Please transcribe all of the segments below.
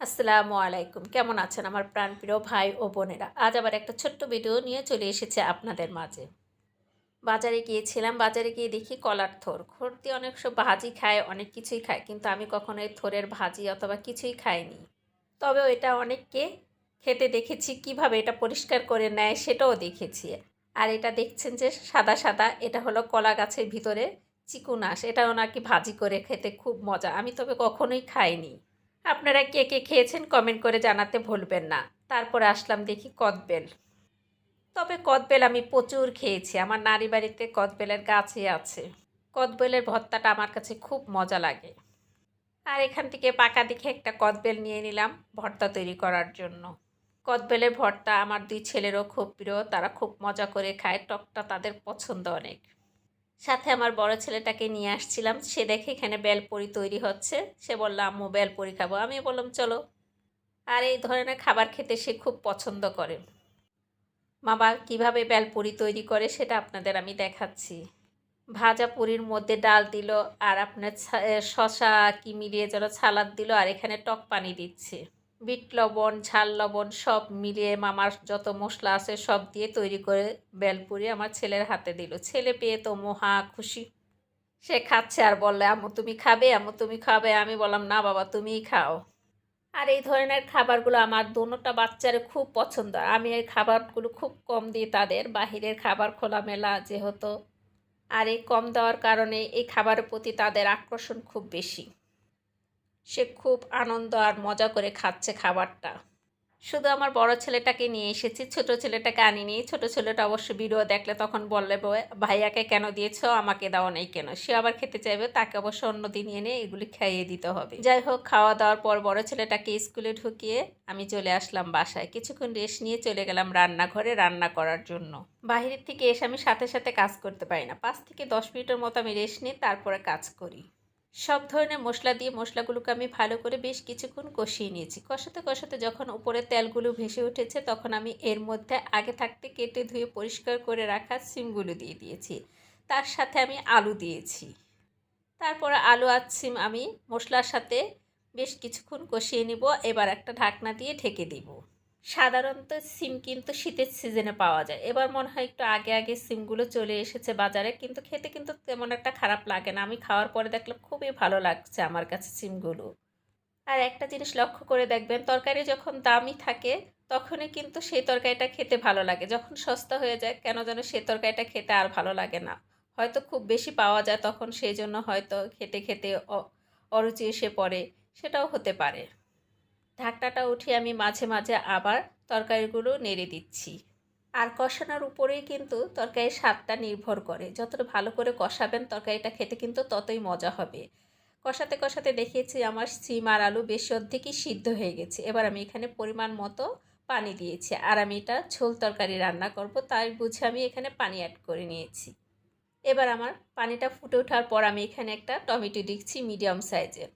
আসসালামু আলাইকুম। কেমন আছেন আমার প্রাণপ্রিয় ভাই ও বোনেরা? আজ আবার একটা ছোট্ট ভিডিও নিয়ে চলে এসেছে আপনাদের মাঝে। বাজারে গিয়েছিলাম, বাজারে গিয়ে দেখি কলার থোর। খোর দিয়ে অনেক সব ভাজি খায়, অনেক কিছুই খায়, কিন্তু আমি কখনো এই থোরের ভাজি অথবা কিছুই খাইনি। তবেও এটা অনেককে খেতে দেখেছি, কীভাবে এটা পরিষ্কার করে নেয় সেটাও দেখেছি। আর এটা দেখছেন যে সাদা সাদা, এটা হলো কলা গাছের ভিতরে চিকুনাস এটাও নাকি ভাজি করে খেতে খুব মজা। আমি তবে কখনোই খাইনি। আপনারা কে কে খেয়েছেন কমেন্ট করে জানাতে ভুলবেন না। তারপরে আসলাম দেখি কদবেল। তবে কদবেল আমি প্রচুর খেয়েছি, আমার নারী বাড়িতে কদবেলের গাছই আছে। কদবেলের ভর্তাটা আমার কাছে খুব মজা লাগে। আর এখান থেকে পাকা দেখে একটা কদবেল নিয়ে নিলাম ভর্তা তৈরি করার জন্য। কদবেলের ভর্তা আমার দুই ছেলেরও খুব প্রিয়, তারা খুব মজা করে খায়, টকটা তাদের পছন্দ অনেক। সাথে আমার বড় ছেলেটাকে নিয়ে আসছিলাম। সে দেখে এখানে বেলপুরি তৈরি হচ্ছে। সে বলল, আম্মু, বেলপুরি খাব। আমি বললাম, চলো। আর এই ধরনের খাবার খেতে সে খুব পছন্দ করে। বাবা কীভাবে বেলপুরি তৈরি করে সেটা আপনাদের আমি দেখাচ্ছি। ভাজা পুরির মধ্যে ডাল দিল আর আপনার শশা কি মিলিয়ে যেন সালাদ দিল আর এখানে টক পানি দিচ্ছে। বিট লবণ, ঝাল লবণ সব মিলিয়ে মামার যত মশলা আছে সব দিয়ে তৈরি করে বেলপুরি আমার ছেলের হাতে দিল। ছেলে পেয়ে তো মহা খুশি। সে খাচ্ছে আর বললে, আম্মু, তুমি খাবে? আম্মু, তুমি খাবে? আমি বললাম, না বাবা, তুমিই খাও। আর এই ধরনের খাবারগুলো আমার দোনোটা বাচ্চার খুব পছন্দ। আমি এই খাবারগুলো খুব কম দিই তাদের। বাহিরের খাবার খোলামেলা যেহেতু। আর এই কম দেওয়ার কারণে এই খাবারের প্রতি তাদের আকর্ষণ খুব বেশি। সে খুব আনন্দ আর মজা করে খাচ্ছে খাবারটা। শুধু আমার বড় ছেলেটাকে নিয়ে এসেছি, ছোট ছেলেটাকে আনিনি ছোট ছেলেটা অবশ্য ভিডিও দেখলে তখন বললে "বৌ- ভাইয়াকে কেন দিয়েছ? আমাকে দাও নেই কেন? সে আবার খেতে চাইবে, তাকে অবশ্য অন্য দিন এনে এগুলি খাইয়ে দিতে হবে। যাই হোক, খাওয়া দাওয়ার পর বড় ছেলেটাকে স্কুলে ঢুকিয়ে আমি চলে আসলাম বাসায়। কিছুক্ষণ রেস্ট নিয়ে চলে গেলাম রান্নাঘরে রান্না করার জন্য। বাহিরের থেকে এসে আমি সাথে সাথে কাজ করতে পারি না। পাঁচ থেকে দশ মিনিটের মতো আমি রেস্ট নিই তারপরে কাজ করি। সব ধরনের মশলা দিয়ে মশলাগুলোকে আমি ভালো করে বেশ কিছুক্ষণ কষিয়ে নিয়েছি। কষাতে কষাতে যখন উপরে তেলগুলো ভেসে উঠেছে, তখন আমি এর মধ্যে আগে থাকতে কেটে ধুয়ে পরিষ্কার করে রাখা সিমগুলো দিয়ে দিয়েছি। তার সাথে আমি আলু দিয়েছি। তারপরে আলু আর সিম আমি মশলার সাথে বেশ কিছুক্ষণ কষিয়ে নিব। এবার একটা ঢাকনা দিয়ে ঢেকে দিব। সাধারণত সিম কিন্তু শীতের সিজনে পাওয়া যায়। এবার মনে হয় একটু আগে আগে সিমগুলো চলে এসেছে বাজারে, কিন্তু খেতে কিন্তু তেমন একটা খারাপ লাগে না। আমি খাওয়ার পরে দেখলাম খুবই ভালো লাগছে আমার কাছে সিমগুলো। আর একটা জিনিস লক্ষ্য করে দেখবেন, তরকারি যখন দামি থাকে, তখনই কিন্তু সেই তরকারিটা খেতে ভালো লাগে। যখন সস্তা হয়ে যায়, কেন যেন সেই তরকারিটা খেতে আর ভালো লাগে না। হয়তো খুব বেশি পাওয়া যায়, তখন সেই জন্য হয়তো খেতে খেতে অরুচি এসে পড়ে, সেটাও হতে পারে। ঢাকনাটা উঠিয়ে আমি মাঝে মাঝে আবার তরকারিগুলো নেড়ে দিচ্ছি। আর কষানোর উপরেই কিন্তু তরকারির স্বাদটা নির্ভর করে। যতটা ভালো করে কষাবেন তরকারিটা খেতে কিন্তু ততই মজা হবে। কষাতে কষাতে দেখিয়েছি আমার সিম আর আলু বেশি অর্ধেকই সিদ্ধ হয়ে গেছে। এবার আমি এখানে পরিমাণ মতো পানি দিয়েছি আর আমি এটা ঝোল তরকারি রান্না করব, তাই বুঝে আমি এখানে পানি অ্যাড করে নিয়েছি। এবার আমার পানিটা ফুটে ওঠার পর আমি এখানে একটা টমেটো দিচ্ছি মিডিয়াম সাইজের।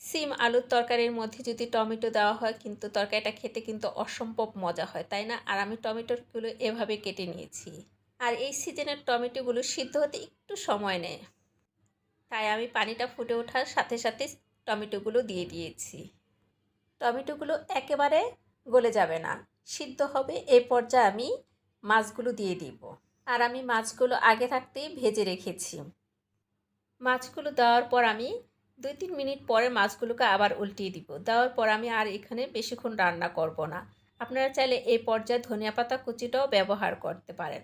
সিম আলুর তরকারির মধ্যে যদি টমেটো দেওয়া হয় কিন্তু তরকারিটা খেতে কিন্তু অসম্ভব মজা হয়, তাই না? আর আমি টমেটোগুলো এভাবে কেটে নিয়েছি। আর এই সিজনের টমেটোগুলো সিদ্ধ হতে একটু সময় নেয়। তাই আমি পানিটা ফুটে ওঠার সাথে সাথে টমেটোগুলো দিয়ে দিয়েছি। টমেটোগুলো একেবারে গলে যাবে না। সিদ্ধ হবে এই পর্যায়ে আমি মাছগুলো দিয়ে দিব। আর আমি মাছগুলো আগে থাকতেই ভেজে রেখেছি। মাছগুলো দেওয়ার পর আমি দুই তিন মিনিট পরে মাছগুলোকে আবার উল্টিয়ে দিব। দেওয়ার পর আমি আর এখানে বেশিক্ষণ রান্না করব না। আপনারা চাইলে এই পর্যায়ে ধনিয়া পাতা কুচিটাও ব্যবহার করতে পারেন।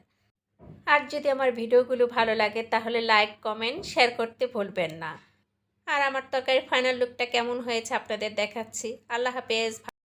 আর যদি আমার ভিডিওগুলো ভালো লাগে, তাহলে লাইক, কমেন্ট, শেয়ার করতে ভুলবেন না। আর আমার তরকারির ফাইনাল লুকটা কেমন হয়েছে আপনাদের দেখাচ্ছি। আল্লাহ হাফেজ।